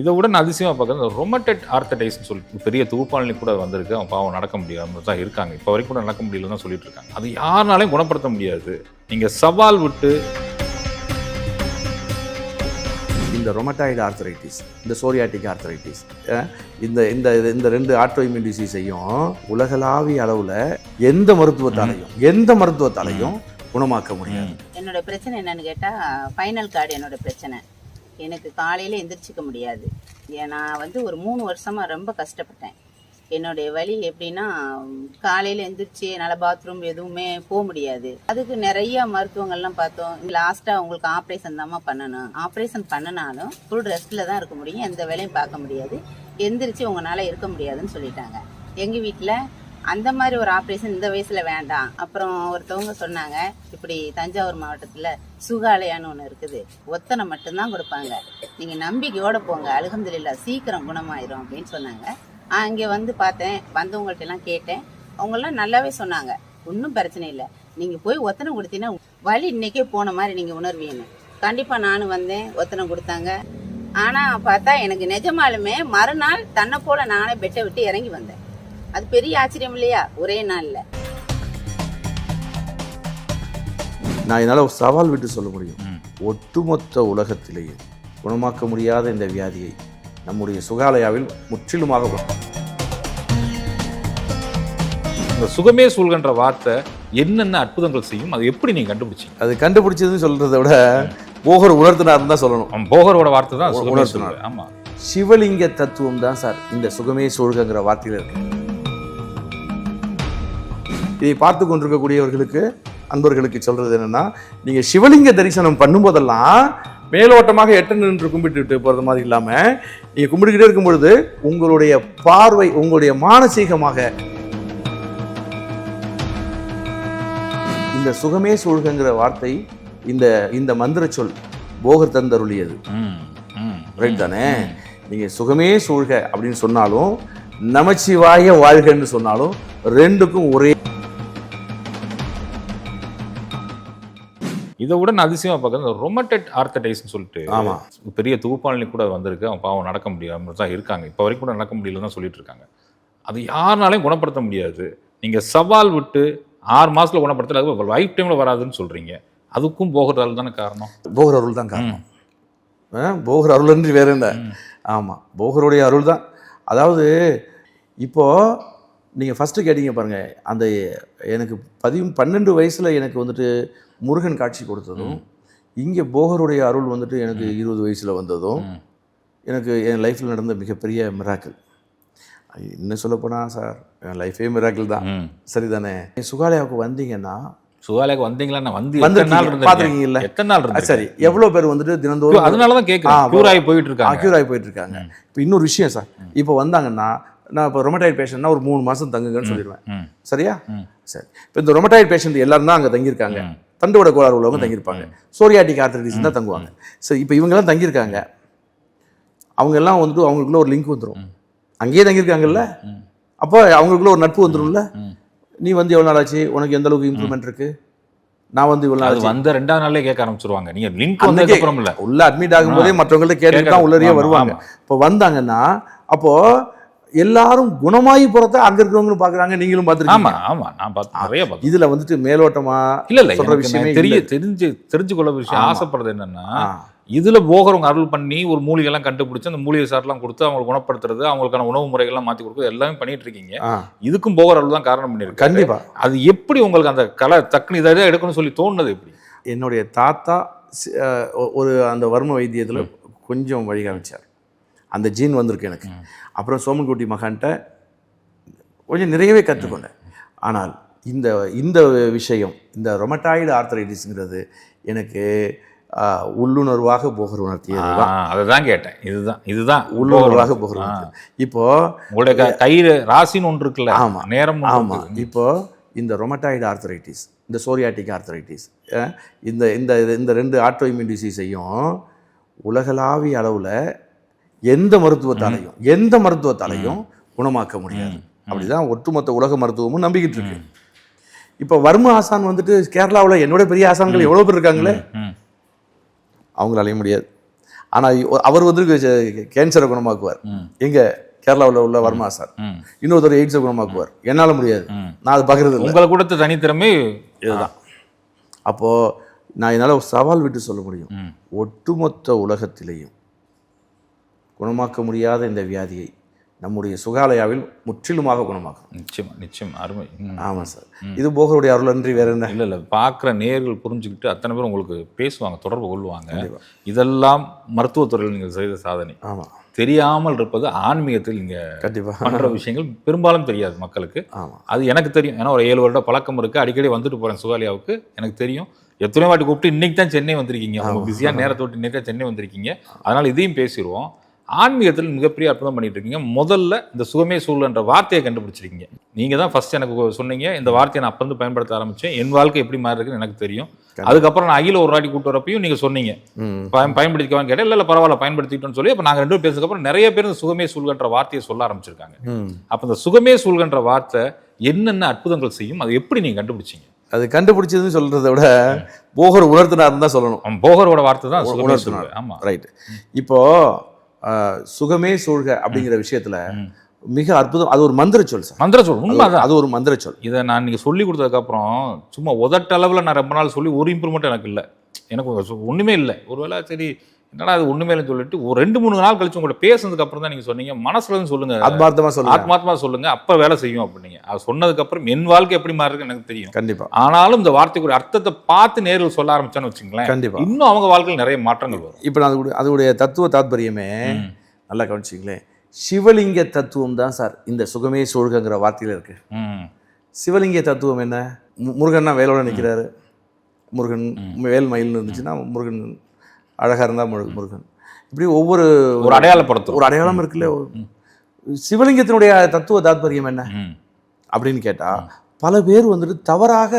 இதை விட நான் அதிசயமாக பார்க்குறது ரொமட்டட் ஆர்த்தடைஸ்னு சொல்லிட்டு பெரிய தூப்பாளி கூட வந்திருக்கு. அவன் பாவம் நடக்க முடியாம தான் இருக்காங்க. இப்போ வரைக்கும் கூட நடக்க முடியலன்னு தான் சொல்லிட்டு இருக்காங்க. அது யாருனாலையும் குணப்படுத்த முடியாது. நீங்கள் சவால் விட்டு இந்த ரொமட்டாய்டு ஆர்த்தரைட்டிஸ் இந்த சோரியாட்டிக் ஆர்த்தரைட்டிஸ் இந்த இந்த இந்த ரெண்டு ஆட்டோஇம்யூன் டிசீஸையும் உலகளாவிய அளவில் எந்த மருத்துவத்தாலையும் எந்த மருத்துவத்தாலையும் குணமாக்க முடியாது. என்னோட பிரச்சனை என்னன்னு கேட்டால் ஃபைனல் கார்டு என்னோட பிரச்சனை. எனக்கு காலையில் எந்திரிச்சிக்க முடியாது. ஏன் நான் வந்து ஒரு மூணு வருஷமாக ரொம்ப கஷ்டப்பட்டேன். என்னுடைய வழி எப்படின்னா காலையில் எந்திரிச்சு என்னால் பாத்ரூம் எதுவுமே போக முடியாது. அதுக்கு நிறைய மருத்துவங்கள்லாம் பார்த்தோம். லாஸ்ட்டாக உங்களுக்கு ஆப்ரேஷன் தாம்மா பண்ணணும். ஆப்ரேஷன் பண்ணினாலும் ஃபுல் ரெஸ்ட்டில் தான் இருக்க முடியும். எந்த வேலையும் பார்க்க முடியாது. எந்திரிச்சு உங்களால் இருக்க முடியாதுன்னு சொல்லிட்டாங்க. எங்கள் வீட்டில் அந்த மாதிரி ஒரு ஆப்ரேஷன் இந்த வயசில் வேண்டாம். அப்புறம் ஒருத்தவங்க சொன்னாங்க இப்படி தஞ்சாவூர் மாவட்டத்தில் சுகாலயான்னு ஒன்று இருக்குது. ஒத்தனை மட்டும்தான் கொடுப்பாங்க. நீங்கள் நம்பிக்கையோட போங்க. அழுகந்தில்லா சீக்கிரம் குணமாயிரும் அப்படின்னு சொன்னாங்க. அங்கே வந்து பார்த்தேன். வந்தவங்கள்ட்டெல்லாம் கேட்டேன். அவங்களாம் நல்லாவே சொன்னாங்க. ஒன்றும் பிரச்சனை இல்லை. நீங்கள் போய் ஒத்தனை கொடுத்தீங்கன்னா வழி இன்றைக்கே போன மாதிரி நீங்கள் உணர்வீங்க. கண்டிப்பாக நானும் வந்தேன். ஒத்தனை கொடுத்தாங்க. ஆனால் பார்த்தா எனக்கு நிஜமாலுமே மறுநாள் தன்னை போல் நானே பெட்டை விட்டு இறங்கி வந்தேன். அது பெரிய ஆச்சரியம் இல்லையா? ஒரே நாள்ல. நான் என்னால் ஒரு சவால் விட்டு சொல்ல முடியும். ஒட்டுமொத்த உலகத்திலேயே குணமாக்க முடியாத இந்த வியாதியை நம்முடைய சுகாலயாவில் முற்றிலுமாக. இந்த சுகமே சூழ்கின்ற வார்த்தை என்னென்ன அற்புதங்கள் செய்யும் அதை எப்படி நீங்கள் கண்டுபிடிச்சீங்க? அது கண்டுபிடிச்சதுன்னு சொல்றதை விட போகர் உணர்த்தினார்னு தான் சொல்லணும். போகரோட வார்த்தை தான் உணர்த்தினார். ஆமாம் சிவலிங்க தத்துவம் தான் சார் இந்த சுகமே சூழ்கிற வார்த்தையில் இருக்கு. இதை பார்த்து கொண்டிருக்கக்கூடியவர்களுக்கு அன்பர்களுக்கு சொல்றது என்னன்னா நீங்க சிவலிங்க தரிசனம் பண்ணும்போதெல்லாம் மேலோட்டமாக எட்ட நின்று கும்பிட்டுட்டு போறது மாதிரி இல்லாம நீங்க கும்பிட்டுக்கிட்டே இருக்கும் பொழுது உங்களுடைய பார்வை உங்களுடைய மானசீகமாக இந்த சுகமே சூழ்கிற வார்த்தை இந்த இந்த மந்திர சொல் போகர் தந்தருளியது. ரைட் தானே? நீங்க சுகமே சூழ்க அப்படின்னு சொன்னாலும் நமச்சிவாய வாழ்கன்னு சொன்னாலும் ரெண்டுக்கும் ஒரே இதை விட நான் அதிசயமாக பார்க்குறது ரொமட்டட் ஆர்த்தடைஸ்னு சொல்லிட்டு ஆமா. பெரிய தூப்பாளி கூட வந்திருக்கு. அவன் பாவம் நடக்க முடியாம தான் இருக்காங்க. இப்போ வரைக்கும் கூட நடக்க முடியலன்னு தான் சொல்லிட்டு இருக்காங்க. அது யாருனாலையும் குணப்படுத்த முடியாது. நீங்கள் சவால் விட்டு ஆறு மாசத்துல குணப்படுத்தல அது லைஃப் டைமில் வராதுன்னு சொல்றீங்க. அதுக்கும் போகிறதால தானே காரணம்? போகர் அருள் தான் காரணம். ஆ, போகர் அருள்ன்றி வேற என்ன? ஆமா. போகருடைய அருள் தான். அதாவது இப்போ நீங்க ஃபர்ஸ்ட் கேட்டீங்க பாருங்க அந்த எனக்கு பதி பன்னெண்டு வயசுல எனக்கு வந்துட்டு முருகன் காட்சி கொடுத்ததும் இங்கே போகருடைய அருள் வந்துட்டு எனக்கு இருபது வயசுல வந்ததும். எனக்கு என் லைஃப்பில் நடந்த மிகப்பெரிய மிராக்கிள் இன்னும் சொல்லப்போனால் சார் என் லைஃபே மிராக்கிள் தான். சரிதானே? சுகாலயாவுக்கு வந்தீங்கன்னா சுகாலேக்கு வந்தீங்களா? நான் வந்து வந்திருக்கீங்க, நாள் பார்த்திருக்கீங்கல்ல? எத்தனை நாள் ஆ, இருந்தீங்க சரி எவ்வளோ பேர் வந்துட்டு தினந்தோறும் அதனால தான் கேட்குறேன் க்யூர் ஆகி போயிட்டு இருக்காங்க. அக்யூர் ஆகி போயிட்டு இருக்காங்க. இப்போ இன்னொரு விஷயம் சார் இப்போ வந்தாங்கன்னா நான் இப்போ ரொமட்டாய்டு பேஷண்ட்னா ஒரு மூணு மாதம் தங்குங்கன்னு சொல்லிடுவேன். சரியா. சரி. இப்போ இந்த ரொமட்டாய்டு பேஷண்ட் எல்லாரும் தான் அங்கே தங்கியிருக்காங்க. ம். தண்டுவட கோளாறு உள்ளவங்க தங்கியிருப்பாங்க. சோரியாட்டிக் ஆர்த்தரைட்டிஸ் தான் தங்குவாங்க. சரி இப்போ இவங்கெல்லாம் தங்கியிருக்காங்க. அவங்க எல்லாம் வந்துட்டு அவங்களுக்குள்ள ஒரு லிங்க் வந்துடும் அங்கேயே தங்கியிருக்காங்கல்ல. அப்போ அவங்களுக்குள்ள ஒரு நட்பு வந்துடும்ல. நீ வந்து எவ்வளோ நாள் ஆச்சு உனக்கு எந்த அளவுக்கு இம்ப்ரூவ்மெண்ட் இருக்கு? நான் வந்து இவ்வளோ நாள் வந்த ரெண்டாவது நாள்லயே கேட்க ஆரம்பிச்சிருவாங்க. நீங்க லிங்க் வந்ததுக்கு அப்புறம் இல்ல உள்ள அட்மிட் ஆகும்போதே மற்றவங்கள்ட்ட கேட்டுட்டு தான் ஆமா, வருவாங்க. இப்போ வந்தாங்கன்னா அப்போ எல்லாரும் குணமாகி போறத அங்க இருக்கிறவங்களும் பாக்குறாங்க நீங்களும் ஆமா பார்த்துருக்கீங்க ஆமா. நான் பார்த்து நிறைய பார்த்தேன் இதுல வந்துட்டு மேலோட்டமா இல்ல இல்ல. சொல்ற விஷயமே தெரிய. தெரிஞ்சு தெரிஞ்சு கொள்ள விஷயம் ஆமா. ஆசைப்படுறது என்னன்னா இதுல போகிறவங்க அருள் பண்ணி ஒரு மூலிகை எல்லாம் கண்டுபிடிச்சு அந்த மூலிகை சார்லாம் கொடுத்து அவங்களை குணப்படுத்துறது அவங்களுக்கான உணவு முறைகள்லாம் மாத்தி கொடுக்குறது எல்லாமே பண்ணிட்டு இருக்கீங்க இதுக்கும் போகிற அருள் தான் காரணம் பண்ணிருக்கு கண்டிப்பா. அது எப்படி உங்களுக்கு அந்த கலை டக்குனு இதை எடுக்கணும்னு சொல்லி தோணுனது எப்படி? என்னுடைய தாத்தா ஒரு அந்த வர்ம வைத்தியத்துல கொஞ்சம் வழிகாமிச்சார் அந்த ஜீன் வந்திருக்கு எனக்கு. அப்புறம் சோமன்குட்டி மகான்கிட்ட கொஞ்சம் நிறையவே கற்றுக்கொண்டேன். ஆனால் இந்த இந்த விஷயம் இந்த ரொமட்டாய்டு ஆர்த்தரைட்டிஸ்ங்கிறது எனக்கு உள்ளுணர்வாக போகிற உணர்த்தியது அதை தான். கேட்டேன். இதுதான் இதுதான் உள்ளுணர்வாக. உணர்த்தியது. இப்போ உங்களுடைய கயிறு ராசின்னு ஒன்று இருக்குல்ல? ஆமா. நேரம் ஒண்ணு ஆமா. இருக்கு. இப்போ இந்த ரொமட்டாய்டு ஆர்த்தரைட்டிஸ் இந்த சோரியாட்டிக் ஆர்த்தரைட்டிஸ் இந்த இந்த இந்த ரெண்டு ஆட்டோஇம்யூன் டிசீஸையும் உலகளாவிய அளவில் எந்த மருத்துவத்தாலையும் எந்த மருத்துவத்தாலையும் குணமாக்க முடியாது. அப்படிதான் ஒட்டுமொத்த உலக மருத்துவமும் நம்பிக்கிட்டு இருக்கு. இப்போ வர்ம ஆசான் வந்துட்டு கேரளாவில் என்னோட பெரிய ஆசான்கள் எவ்வளோ பேர் இருக்காங்களே. அவங்களாலையும் முடியாது. ஆனால் அவர் வந்து கேன்சரை குணமாக்குவார். எங்க கேரளாவில் உள்ள வர்மா சார் இன்னொருத்தர் எய்ட்ஸை குணமாக்குவார். என்னால் முடியாது. நான் அது பார்க்கறது இல்லை உங்களை கொடுத்த தனித்திறமை இதுதான். அப்போது நான் என்னால் சவால் விட்டு சொல்ல முடியும். ஒட்டுமொத்த உலகத்திலேயும் குணமாக்க முடியாத இந்த வியாதியை நம்முடைய சுகாலயாவில் முற்றிலுமாக குணமாக்கும். நிச்சயமா நிச்சயம். அருமை. ஆமாம் சார். இது போகருடைய அருளன்றி வேற என்ன? இல்ல இல்ல. பார்க்குற நேர்கள் புரிஞ்சுக்கிட்டு அத்தனை பேர் உங்களுக்கு பேசுவாங்க தொடர்பு கொள்வாங்க. இதெல்லாம் மருத்துவத்துறையில் நீங்கள் செய்த சாதனை. ஆமாம் தெரியாமல் இருப்பது ஆன்மீகத்தில் நீங்க கண்டிப்பாக பண்ற விஷயங்கள் பெரும்பாலும் தெரியாது மக்களுக்கு. ஆமாம் அது எனக்கு தெரியும். ஏன்னா ஒரு ஏழு வருட பழக்கம் இருக்கு. அடிக்கடி வந்துட்டு போறேன் சுகாலியாவுக்கு. எனக்கு தெரியும். எத்தனை வாட்டி கூப்பிட்டு இன்னைக்கு தான் சென்னை வந்திருக்கீங்க. பிஸியாக நேரத்தை விட்டு இன்னைக்கு தான் சென்னை வந்திருக்கீங்க. அதனால இதையும் பேசிடுவோம் ஆன்மீகத்தில் மிகப்பெரிய அற்புதம் பண்ணிட்டு இருக்கீங்க முதல்ல இந்த சுகமே சூழல்ன்ற வார்த்தையை கண்டுபிடிச்சிருக்கீங்க. நீங்க தான் ஃபர்ஸ்ட் எனக்கு சொன்னீங்க இந்த வார்த்தையை நான் அப்ப இருந்து பயன்படுத்த ஆரம்பிச்சேன். என் வாழ்க்கை எப்படி மாறி இருக்குன்னு எனக்கு தெரியும். அதுக்கப்புறம் நான் அகில ஒரு வாட்டி கூப்பிட்டு வரப்பையும் நீங்க சொன்னீங்க. பயன் பயன்படுத்திக்கவான்னு கேட்டேன். இல்லை இல்லை பரவாயில்ல பயன்படுத்திட்டோம்னு சொல்லி அப்போ நாங்கள் ரெண்டு பேரும் பேசுறதுக்கு அப்புறம் நிறைய பேர் இந்த சுகமே சூழ்கின்ற வார்த்தையை சொல்ல ஆரம்பிச்சிருக்காங்க. அப்போ இந்த சுகமே சூழ்கின்ற வார்த்தை என்னென்ன அற்புதங்கள் செய்யும் அது எப்படி நீங்க கண்டுபிடிச்சீங்க? அது கண்டுபிடிச்சதுன்னு சொல்றதை விட போகர் உணர்த்தினாருன்னு தான் சொல்லணும். போகரோட வார்த்தை தான் உணர்த்தினார். சூழ்க ஆமா. ரைட் இப்போ சுகமே சூழ்க அப்படிங்கிற விஷயத்துல. மிக அற்புதம். அது ஒரு மந்திர சொல் சார். மந்திர சொல் உண்மைதான் அது ஒரு மந்திர சொல். இதை நான் நீங்க சொல்லி கொடுத்ததுக்கப்புறம் சும்மா உதட்டளவில் நான் ரொம்ப நாள் சொல்லி ஒரு இம்ப்ரூவ்மெண்ட் எனக்கு இல்லை. எனக்கு ஒண்ணுமே இல்லை. ஒருவேளை சரி என்னடா அது ஒண்ணுமே இல்லைன்னு சொல்லிட்டு ஒரு ரெண்டு மூணு நாள் கழிச்சு உங்கள்ட்ட பேசுனதுக்கு அப்புறம் தான் நீங்க சொன்னீங்க. மனசுல இருந்து சொல்லுங்க. ஆத்மார்த்தமா சொல்லுங்க. ஆத்மாத்மா சொல்லுங்க. அப்ப வேலை செய்யும் அப்படின்னீங்க அது சொன்னதுக்கு அப்புறம் என் வாழ்க்கை எப்படி மாறுதுன்னு எனக்கு தெரியும். கண்டிப்பா. ஆனாலும் இந்த வார்த்தைக்குரிய அர்த்தத்தை பார்த்து நேரில் சொல்ல ஆரம்பிச்சான்னு வச்சுங்களேன் கண்டிப்பா. இன்னும் அவங்க வாழ்க்கையில் நிறைய மாற்றங்கள் வரும். இப்போ அதோட அதோடைய தத்துவ தாத்பரியமே. நல்லா கவனிச்சிங்களேன். சிவலிங்க தத்துவம் தான் சார் இந்த சுகமே சூழ்கங்கிற வார்த்தையில இருக்கு. சிவலிங்க தத்துவம் என்ன? முருகன்னா வேலோட நிற்கிறாரு முருகன் வேல் மயில்னு இருந்துச்சுன்னா முருகன் அழகா இருந்தா முரு- முருகன். இப்படி ஒவ்வொரு ஒரு அடையாளப்படுத்தும் ஒரு அடையாளம் இருக்குல்ல சிவலிங்கத்தினுடைய தத்துவ தாத்பரியம் என்ன. அப்படின்னு கேட்டா பல பேர் வந்துட்டு தவறாக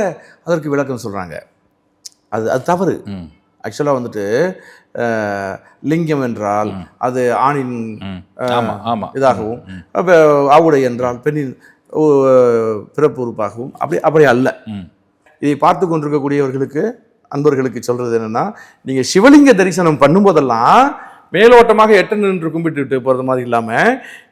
அதற்கு விளக்கம் சொல்றாங்க. அது அது தவறு. ஆக்சுவலாக வந்துட்டு லிங்கம் என்றால் அது ஆணின் இதாகவும் ஆவுடை என்றால் பெண்ணின் பிறப்பு உறுப்பாகவும். அப்படி அப்படி அல்ல. இதை பார்த்து கொண்டிருக்கக்கூடியவர்களுக்கு அன்பர்களுக்கு சொல்றது என்னன்னா நீங்க சிவலிங்க தரிசனம் பண்ணும்போதெல்லாம் மேலோட்டமாக எட்ட நின்று கும்பிட்டுட்டு போறது மாதிரி இல்லாம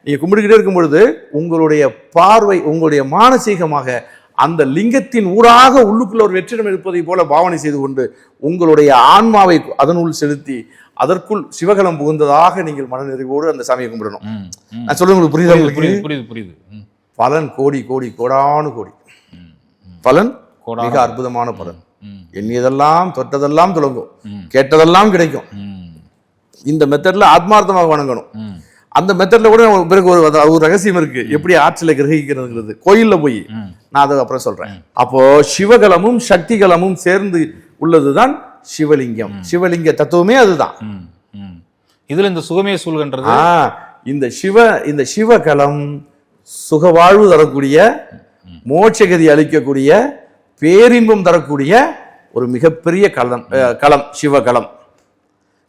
நீங்க கும்பிட்டுக்கிட்டே இருக்கும் பொழுது உங்களுடைய பார்வை உங்களுடைய மானசீகமாக அந்த லிங்கத்தின் ஊடாக உள்ளுக்குள்ள ஒரு வெற்றிடம் இருப்பதை போல பாவனை செய்து கொண்டு உங்களுடைய ஆன்மாவை அதனுள் செலுத்தி அதற்குள் சிவகலம் புகுந்ததாக நீங்கள் மனநிறைவோடு அந்த சாமியை கும்பிடணும். நான் சொல்றது உங்களுக்கு புரியுதா புரியுது? புரியுது புரியுது. பலன் கோடி கோடி கோடானு கோடி. பலன் மிக அற்புதமான பலன். எண்ணியதெல்லாம் தொட்டதெல்லாம் துலங்கும் ம். கேட்டதெல்லாம் கிடைக்கும். இந்த மெத்தட்ல ஆத்மார்த்தமாக வணங்கணும். அந்த மெத்தட்ல கூட பிறகு ஒரு ஒரு ரகசியம் இருக்கு. எப்படி ஆற்றலை கிரகிக்கிறதுங்கிறது. கோயில்ல போய். நான் அதை அப்புறம் சொல்றேன். அப்போ சிவகலமும் சக்திகலமும் சேர்ந்து உள்ளதுதான் சிவலிங்கம். சிவலிங்க தத்துவமே அதுதான். இதுல இந்த சுகமே சூழ்கின்றது. இந்த சிவ இந்த சிவகலம் சுகவாழ்வு தரக்கூடிய மோட்சகதி அளிக்கக்கூடிய பேரின்பம் தரக்கூடிய ஒரு மிகப்பெரிய களம் களம் சிவகலம்.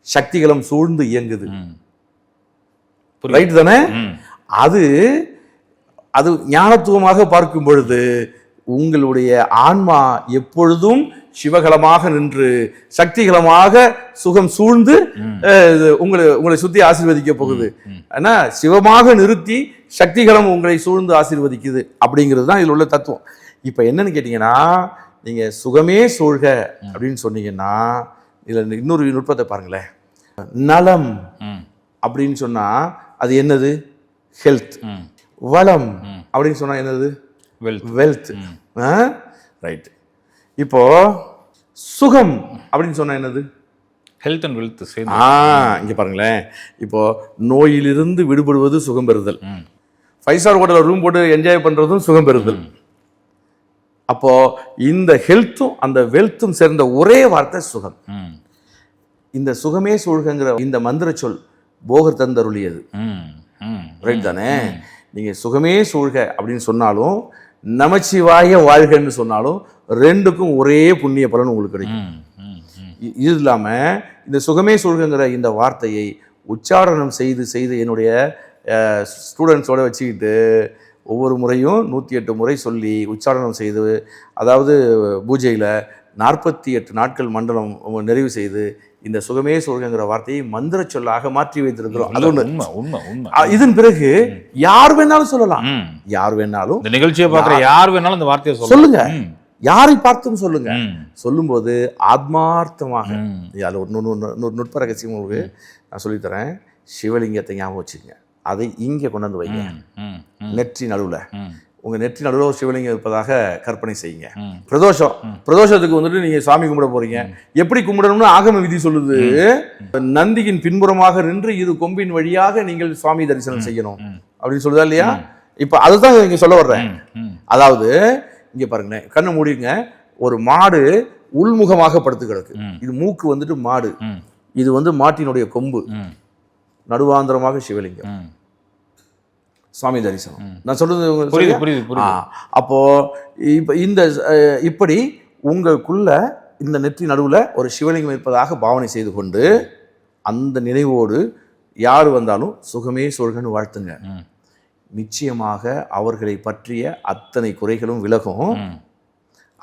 சக்திகளம் சூழ்ந்து இயங்குது. ரைட் தானே. அது அது ஞானத்துவமாக பார்க்கும் பொழுது உங்களுடைய ஆன்மா எப்பொழுதும் சிவகலமாக நின்று சக்திகலமாக சுகம் சூழ்ந்து உங்களை உங்களை சுத்தி ஆசீர்வதிக்க போகுது. ஆனா சிவமாக நிறுத்தி சக்திகலம் உங்களை சூழ்ந்து ஆசீர்வதிக்குது அப்படிங்கிறது தான் இதில் உள்ள தத்துவம். இப்போ என்னன்னு கேட்டிங்கன்னா நீங்க சுகமே சூழ்க அப்படின்னு சொன்னீங்கன்னா இதில் இன்னொரு நுட்பத்தை பாருங்களேன். நலம். அப்படின்னு சொன்னா அது என்னது? ஹெல்த். வளம் அப்படின்னு சொன்னா என்னது? வெல்த் வெல்த் ரைட் இப்போ சுகம் அப்படின்னு சொன்னா என்னது? ஹெல்த் அண்ட் வெல்த் சேர்ந்து. ஆ இங்க பாருங்களேன். இப்போ நோயிலிருந்து விடுபடுவது சுகம் பெறுதல். ஃபைவ் ஸ்டார் ஹோட்டலில் ரூம் போட்டு என்ஜாய் பண்றதும் சுகம் பெறுதல். அப்போ இந்த ஹெல்த்தும் அந்த வெல்த்தும் சேர்ந்த ஒரே வார்த்தை சுகம். இந்த சுகமே சூழ்கங்கிற இந்த மந்திர சொல் போகர் தந்தருளியது. ரைட் தானே? நீங்க சுகமே சூழ்க அப்படின்னு சொன்னாலும் நமச்சிவாய வாழ்கன்னு சொன்னாலும் ரெண்டுக்கும் ஒரே புண்ணிய பலன் உங்களுக்கு கிடைக்கும். இது இல்லாம இந்த சுகமே சூழ்கங்கிற இந்த வார்த்தையை உச்சாரணம் செய்து செய்து என்னுடைய ஸ்டூடெண்ட்ஸோட வச்சுக்கிட்டு ஒவ்வொரு முறையும் நூற்றி எட்டு முறை சொல்லி உச்சாரணம் செய்து அதாவது பூஜையில் நாற்பத்தி எட்டு நாட்கள் மண்டலம் நிறைவு செய்து இந்த சுகமே சொர்க்கங்கிற வார்த்தையை மந்திர சொல்லாக மாற்றி வைத்திருக்கிறோம். அது ஒண்ணு. உண்மை உண்மை உண்மை. இதன் பிறகு யார் வேணாலும் சொல்லலாம். யார் வேணாலும் இந்த நிகழ்ச்சியை பார்க்குற யார் வேணாலும் இந்த வார்த்தையை சொல்லுங்க. யாரை பார்த்தும் சொல்லுங்க. சொல்லும்போது ஆத்மார்த்தமாக. அதில் ஒரு நுட்ப ரகசியம் உங்களுக்கு நான் சொல்லித்தரேன். சிவலிங்கத்தை ஞாபகம் வச்சுக்கங்க. அதை இங்கே கொண்டு வந்து வைங்க. நெற்றி நடுவில். உங்கள் நெற்றி நடுவில் ஒரு சிவலிங்கம் இருப்பதாக கற்பனை செய்யுங்க. பிரதோஷம். பிரதோஷத்துக்கு வந்துட்டு நீங்கள் சாமி கும்பிட போறீங்க. எப்படி கும்பிடணும்னு ஆகம விதி சொல்லுது. நந்தியின் பின்புறமாக நின்று இது கொம்பின் வழியாக நீங்கள் சுவாமி தரிசனம் செய்யணும். அப்படின்னு சொல்லுதா இல்லையா? இப்போ அதுதான் இங்க சொல்ல வர்றேன். அதாவது இங்க பாருங்களேன். கண்ணை மூடிங்க ஒரு மாடு உள்முகமாக படுத்து கிடக்கு. இது மூக்கு வந்துட்டு மாடு. இது வந்து மாட்டினுடைய கொம்பு. நடுவாந்திரமாக சிவலிங்கம். சுவாமி தரிசனம். நான் சொல்றது புரியுது? புரியுது அப்போ இப்ப இந்த இப்படி உங்களுக்குள்ள இந்த நெற்றி நடுவுல ஒரு சிவலிங்கம் இருப்பதாக பாவனை செய்து கொண்டு அந்த நினைவோடு யார் வந்தாலும் சுகமே சொல்கன்னு வாழ்த்துங்க. நிச்சயமாக அவர்களை பற்றிய அத்தனை குறைகளும் விலகும்.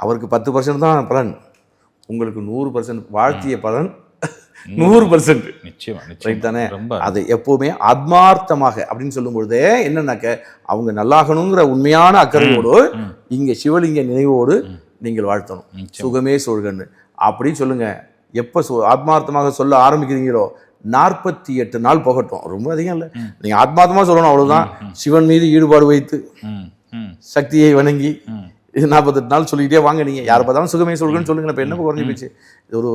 அவருக்கு பத்து பர்சன்ட் தான் பலன். உங்களுக்கு நூறு பர்சன்ட் வாழ்த்திய பலன். நூறு பர்சன்ட். நிச்சயமா ரைட் தானே? அது எப்பவுமே ஆத்மார்த்தமாக அப்படின்னு சொல்லும் பொழுதே என்னன்னாக்க அவங்க நல்லாகணுங்கிற உண்மையான அக்கறையோடு. இங்க சிவலிங்க நினைவோடு நீங்கள் வாழ்த்தணும். சுகமே சொல்கன்னு அப்படி சொல்லுங்க. எப்ப ஆத்மார்த்தமாக சொல்ல ஆரம்பிக்கிறீங்களோ நாற்பத்தி எட்டு நாள் போகட்டும். ரொம்ப அதிகம் இல்லை. நீங்க ஆத்மார்த்தமா சொல்லணும் அவ்வளவுதான். சிவன் மீது ஈடுபாடு வைத்து. சக்தியை வணங்கி. இது நாற்பத்தெட்டு நாள் சொல்லிக்கிட்டே வாங்க நீங்க. யார் பார்த்தாலும் சுகமே சொல்கன்னு சொல்லுங்க. இப்ப என்ன குறைஞ்சி போச்சு? இது ஒரு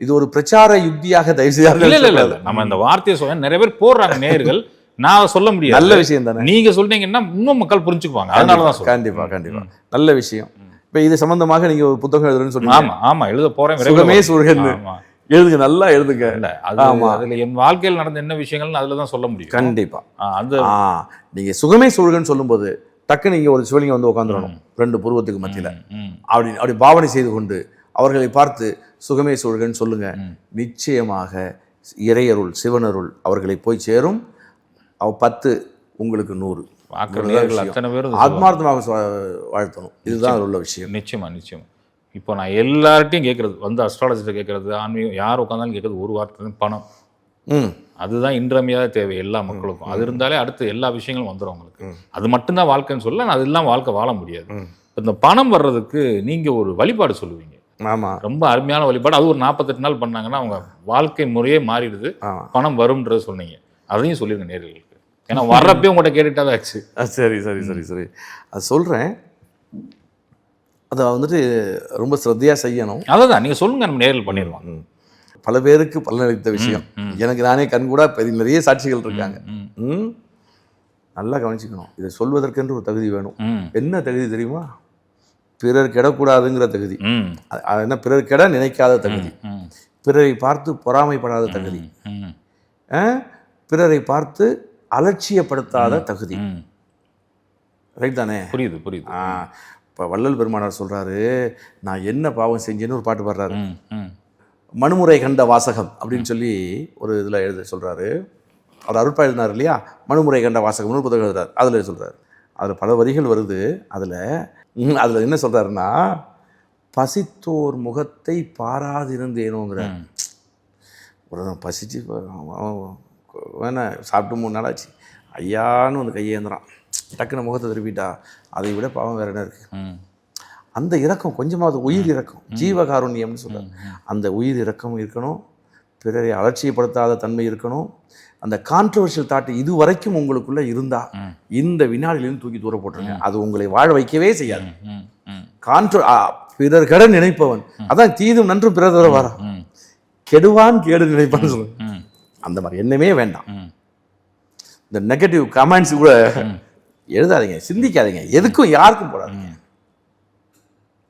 இது ஒரு பிரச்சார யுக்தியாக தயவு இல்ல இல்ல இல்ல. நம்ம இந்த வார்த்தையை சொல்ல நிறைய பேர் போடுறாங்க நேயர்கள். நான் சொல்ல முடியாது. நல்ல விஷயம் தானே? நீங்க சொல்றீங்கன்னா இன்னும் மக்கள் புரிஞ்சுக்குவாங்க. அதனாலதான் சொல்றேன். கண்டிப்பா கண்டிப்பா. நல்ல விஷயம். இப்ப இது சம்பந்தமாக நீங்க ஒரு புத்தகம் எழுதுறேன்னு சொன்னீங்க. ஆமா ஆமா. எழுத போறேன் விரைவில் சுகமே ஆமா. எழுதுங்க நல்லா எழுதுங்க. இல்ல அது ஆமா. அதுல என் வாழ்க்கையில் நடந்த என்ன விஷயங்கள்னு அதுல தான் சொல்ல முடியும். கண்டிப்பா. ஆ, அது ஆ நீங்க சுகமே சொல்கன்னு சொல்லும்போது டக்கு நீங்க ஒரு சிவலிங்கம் வந்து உட்காந்துடணும். ரெண்டு புருவத்துக்கு மத்தியில. அப்படி அப்படி பாவனை செய்து கொண்டு அவர்களை பார்த்து சுகமே சொல்கன்னு சொல்லுங்க. நிச்சயமாக இறையருள் சிவனருள் அவர்களை போய் சேரும். அவ பத்து உங்களுக்கு நூறு. ஆத்மார்த்தமாக வாழ்த்தணும். இதுதான் அதில் உள்ள விஷயம். நிச்சயமா நிச்சயம். இப்போ நான் எல்லார்ட்டையும் கேட்கறது வந்து அஸ்ட்ராலஜிட்ட கேட்கறது ஆன்மீகம் யார் உட்காந்தாலும் கேட்கறது ஒரு வார்த்தை பணம். அதுதான் இன்றியமையாத தேவை எல்லா மக்களுக்கும். அது இருந்தாலே அடுத்து எல்லா விஷயங்களும் வந்துடும் அவங்களுக்கு. அது மட்டும்தான் வாழ்க்கைன்னு சொல்ல அது இல்லாம வாழ்க்கை வாழ முடியாது. இந்த பணம் வர்றதுக்கு நீங்க ஒரு வழிபாடு சொல்லுவீங்க. ஆமா. ரொம்ப அருமையான வழிபாடு. அது ஒரு நாற்பத்தெட்டு நாள் பண்ணாங்கன்னா அவங்க வாழ்க்கை முறையே மாறிடுது. பணம் வரும்ன்றது சொன்னீங்க. அதையும் சொல்லிருங்க நேர்களுக்கு. ஏன்னா வர்றப்பே உங்கள்கிட்ட கேட்டுட்டாதான் ஆச்சு. ஆ, சரி சரி சரி சரி. அது சொல்கிறேன் அதை வந்துட்டு ரொம்ப ஸ்ரத்தையாக செய்யணும். அதான் நீங்க சொல்லுங்க நம்ம நேரில் பண்ணிடுவாங்க. பல பேருக்கு பலனளித்த விஷயம். எனக்கு நானே கண் கூட பெரிய நிறைய சாட்சிகள் இருக்காங்க. நல்லா கவனிச்சுக்கணும். இதை சொல்வதற்கென்று ஒரு தகுதி வேணும். என்ன தகுதி தெரியுமா? பிறர் கெடக்கூடாதுங்கிற தகுதி. என்ன பிறர் கெட நினைக்காத தகுதி. பிறரை பார்த்து பொறாமைப்படாத தகுதி? பிறரை பார்த்து அலட்சியப்படுத்தாத தகுதி. ரைட் தானே? புரியுது புரியுது. இப்போ வள்ளல் பெருமானார் சொல்றாரு நான் என்ன பாவம் செஞ்சேன்னு ஒரு பாட்டு பாடுறாரு. மனுமுறை கண்ட வாசகம் அப்படின்னு சொல்லி ஒரு இதில் எழுத சொல்றாரு. அவர் அருட்பா எழுதினார் இல்லையா? மனுமுறை கண்ட வாசகம்னு புத்தகம் எழுதுறாரு. அதில் சொல்றாரு. அதில் பல வரிகள் வருது. அதில் அதில் என்ன சொல்றாருன்னா பசித்தோர் முகத்தை பாராதிருந்தேனோங்கிற ம். ஒரு பசிச்சு வேணா சாப்பிட்டு மூணு நாள் ஆச்சு. ஐயான்னு வந்து கையேந்துறான். டக்குன்னு முகத்தை திருப்பிட்டா. அதை விட பாவம் வேற என்ன இருக்கு? ம், அந்த இரக்கம் கொஞ்சமாவது உயிர் இரக்கம் ஜீவகாருண்யம்னு சொல்றாரு. அந்த உயிர் இரக்கம் இருக்கணும் பிறரை அலட்சியப்படுத்தாத தன்மை இருக்கணும். அந்த கான்ட்ரவர்ஷியல் தாட் இது வரைக்கும் உங்களுக்குள்ள இருந்தா. இந்த வினாடியிலிருந்து தூக்கி தூர போட்டுருங்க. அது உங்களை வாழ வைக்கவே செய்யாது. கான்ட்ரோ பிறர் கெட நினைப்பவன். அதான் தீதும் நன்றும் பிறர் தர வரா. கெடுவான் கேடு நினைப்பான்னு சொல்லுங்க. ம், அந்த மாதிரி எண்ணமே வேண்டாம். இந்த நெகட்டிவ் கமெண்ட்ஸ் கூட எழுதாதீங்க சிந்திக்காதீங்க. எதுக்கும் யாருக்கும் போடாதீங்க.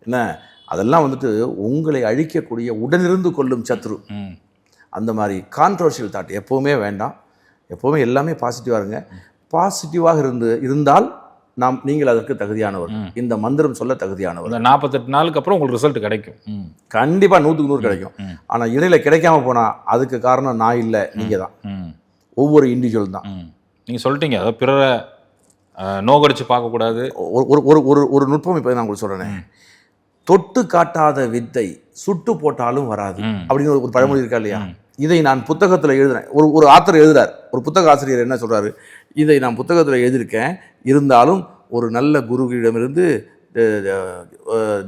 என்ன? அதெல்லாம் வந்துட்டு உங்களை அழிக்கக்கூடிய உடனிருந்து கொள்ளும் சத்ரு. அந்த மாதிரி கான்ட்ரோவர்ஷியல் தாட் எப்போவுமே வேண்டாம். எப்போவுமே எல்லாமே பாசிட்டிவாக இருங்க. பாசிட்டிவாக இருந்து இருந்தால் நாம் நீங்கள் அதற்கு தகுதியானவர். இந்த மந்திரம் சொல்ல தகுதியானவர். இந்த நாற்பத்தெட்டு நாளுக்கு அப்புறம் உங்களுக்கு ரிசல்ட் கிடைக்கும். கண்டிப்பாக நூற்றுக்கு நூறு கிடைக்கும். ஆனால் இடையில கிடைக்காம போனால் அதுக்கு காரணம் நான் இல்லை நீங்கள் தான். ஒவ்வொரு இண்டிவிஜுவல் தான். ம். நீங்க சொல்லிட்டீங்க. அதாவது பிறரை நோகடிச்சு பார்க்கக்கூடாது. ஒரு ஒரு ஒரு ஒரு ஒரு நுட்பம் இப்போ நான் உங்களுக்கு சொல்கிறேனே தொட்டு காட்டாத வித்தை சுட்டு போட்டாலும் வராது. அப்படின்னு ஒரு- பழமொழி இருக்கா இல்லையா? இதை நான் புத்தகத்தில் எழுதுறேன். ஒரு ஒரு ஆத்தர் எழுதுறார். ஒரு புத்தக ஆசிரியர் என்ன சொல்றாரு? இதை நான் புத்தகத்தில் எழுதியிருக்கேன். இருந்தாலும் ஒரு நல்ல குருவிடமிருந்து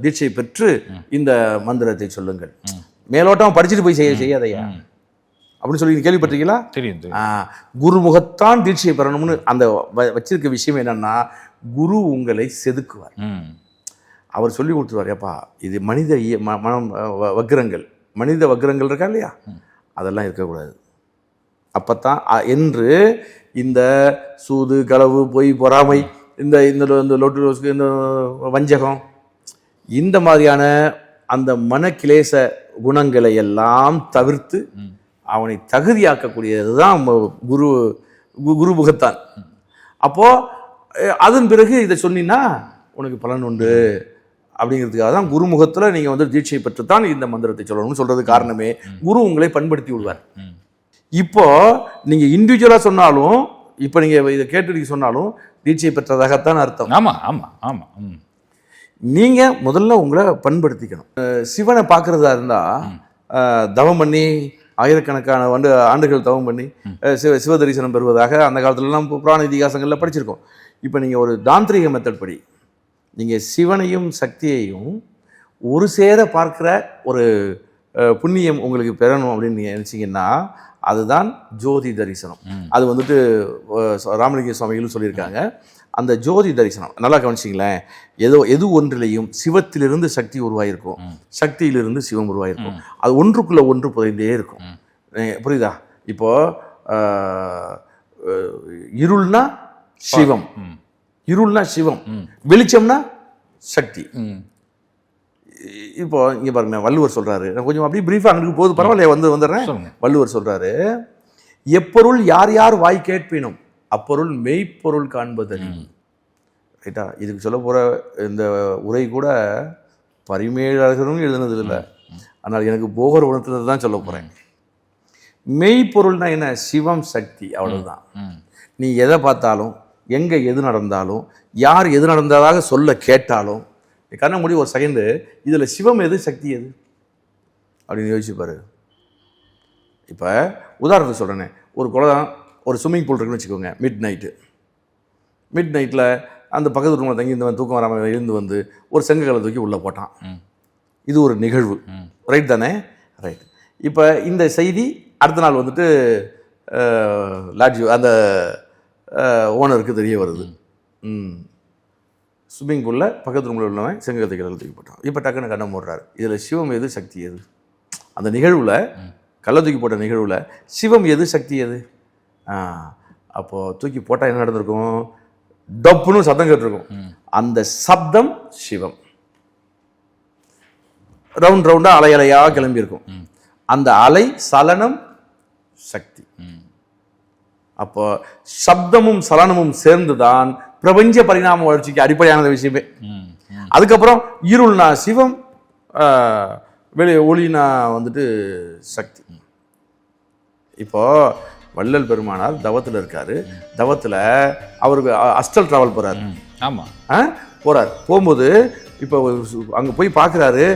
தீட்சை பெற்று இந்த மந்திரத்தை சொல்லுங்கள். மேலோட்டம் படிச்சுட்டு போய் செய்ய செய்யாதையா. அப்படின்னு சொல்லி கேள்விப்பட்டிருக்கீங்களா? தெரியும் குருமுகத்தான் தீட்சையை பெறணும்னு அந்த வச்சிருக்க விஷயம் என்னன்னா குரு உங்களை செதுக்குவார். அவர் சொல்லி கொடுத்துருவார் ஏப்பா இது மனித மனம் வக்கிரங்கள் மனித வக்கிரங்கள் இருக்கா இல்லையா? அதெல்லாம் இருக்கக்கூடாது. அப்பத்தான் அ- என்று இந்த சூது களவு பொய் பொறாமை இந்த இந்த இந்த லொட்டு லொசுக்கு, இந்த வஞ்சகம் இந்த மாதிரியான அந்த மனக்கிலேச குணங்களை எல்லாம் தவிர்த்து அவனை தகுதியாக்கக்கூடியது தான் குரு கு- குருமுகத்தான். அப்போ அஹ், அதன் பிறகு இதை சொன்னீங்கன்னா உனக்கு பலன் உண்டு. அப்படிங்கிறதுக்காக தான் குருமுகத்துல நீங்க வந்து தீட்சை பெற்றுத்தான் இந்த மந்திரத்தை சொல்லணும்னு சொல்றது காரணமே. குரு உங்களை பண்படுத்தி விடுவார் ம். இப்போ நீங்க இண்டிவிஜுவலா சொன்னாலும் இப்போ நீங்க இதை கேட்டு சொன்னாலும் தீட்சை பெற்றதாகத்தான் அர்த்தம். ஆமா ஆமா ஆமா ம். நீங்க முதல்ல உங்களை பண்படுத்திக்கணும். சிவனை பார்க்கறதா இருந்தா அஹ், தவம் பண்ணி ஆயிரக்கணக்கான வந்து ஆண்டுகள் தவம் பண்ணி சிவ சிவ தரிசனம் பெறுவதாக அந்த காலத்துலலாம் புராண இதிகாசங்கள்ல படிச்சிருக்கோம். இப்போ நீங்க ஒரு தாந்திரிக மெத்தட் படி நீங்க சிவனையும் சக்தியையும் ஒரு சேர பார்க்கிற ஒரு புண்ணியம் உங்களுக்கு பெறணும் அப்படின்னு நீங்க நினைச்சீங்கன்னா அதுதான் ஜோதி தரிசனம். அது வந்துட்டு ராமலிங்க சுவாமிகளும் சொல்லியிருக்காங்க. அந்த ஜோதி தரிசனம் நல்லா கவனிச்சிங்களேன். ஏதோ எது ஒன்றிலையும் சிவத்திலிருந்து சக்தி உருவாயிருக்கும். சக்தியிலிருந்து சிவம் உருவாயிருக்கும். அது ஒன்றுக்குள்ள ஒன்று புதைந்தே இருக்கும். புரியுதா? இப்போ இருள்னா சிவம். இருள்னா சிவம். வெளிச்சம்னா சக்தி. இப்போ இங்க பாருங்க வள்ளுவர் சொல்றாரு. நான் கொஞ்சம் அப்படியே பிரீஃபா அங்கிட்டு போகுது பரவாயில்லையா வந்து வந்துடுறேன். வள்ளுவர் சொல்றாரு எப்பொருள் யார் யார் வாய் கேட்பினும் அப்பொருள் மெய்ப்பொருள் காண்பது ரைட்டா? இதுக்கு சொல்ல போற இந்த உரை கூட பரிமேலழகரும் எழுதுனது இல்லை ஆனால் எனக்கு போகர் உணர்த்துறது தான் சொல்ல போறேன். மெய்ப்பொருள்னா என்ன? சிவம் சக்தி அவ்வளவுதான். ம். நீ எதை பார்த்தாலும் எங்கே எது நடந்தாலும் யார் எது நடந்ததாக சொல்ல கேட்டாலும் கண்ண முடி ஒரு செகண்டு இதில் சிவம் எது சக்தி எது? அப்படின்னு யோசிச்சு பாரு. இப்போ உதாரணத்துக்கு சொல்கிறேனே ஒரு குளம் ஒரு ஸ்விம்மிங் பூல் இருக்குன்னு வச்சுக்கோங்க மிட் நைட்டு மிட் நைட்டில் அந்த பக்கத்து ரூமில் தங்கி இந்த தூக்கம் வராமல் எழுந்து வந்து ஒரு செங்கக்கலை தூக்கி உள்ளே போட்டான். இது ஒரு நிகழ்வு. ரைட் தானே? ரைட் இப்போ இந்த செய்தி அடுத்த நாள் வந்துட்டு லாட்ஜ் அந்த ஓனருக்கு தெரிய வருது. ம். ஸ்விம்மிங் பூலில் பக்கத்து ரூமில் உள்ளவன் செங்கக்கத்தை கடல் தூக்கி போட்டான். இப்போ டக்குன்னு கண்ணை மூடுறாரு. இதில் சிவம் எது சக்தி எது? அந்த நிகழ்வில் கள்ள தூக்கி போட்ட நிகழ்வில் சிவம் எது சக்தி எது? அப்போது தூக்கி போட்டால் என்ன நடந்திருக்கும்? டப்புன்னு சத்தம் கேட்டிருக்கும். அந்த சப்தம் சிவம். ரவுண்ட் ரவுண்டாக அலை அலையாக கிளம்பியிருக்கும். அந்த அலை சலனம் சக்தி. அப்போ சப்தமும் சலனமும் சேர்ந்துதான் பிரபஞ்ச பரிணாம வளர்ச்சிக்கு அடிப்படையான விஷயமே. அதுக்கப்புறம் இருள்னா சிவம் வெளி ஒளினா வந்துட்டு சக்தி. இப்போ வள்ளல் பெருமானார் தவத்தில் இருக்காரு. தவத்தில் அவருக்கு அஸ்டல் டிராவல் போறாரு. ம் ஆமா. ஆ போறார். போகும்போது இப்போ அங்கே போய் பார்க்குறாரு.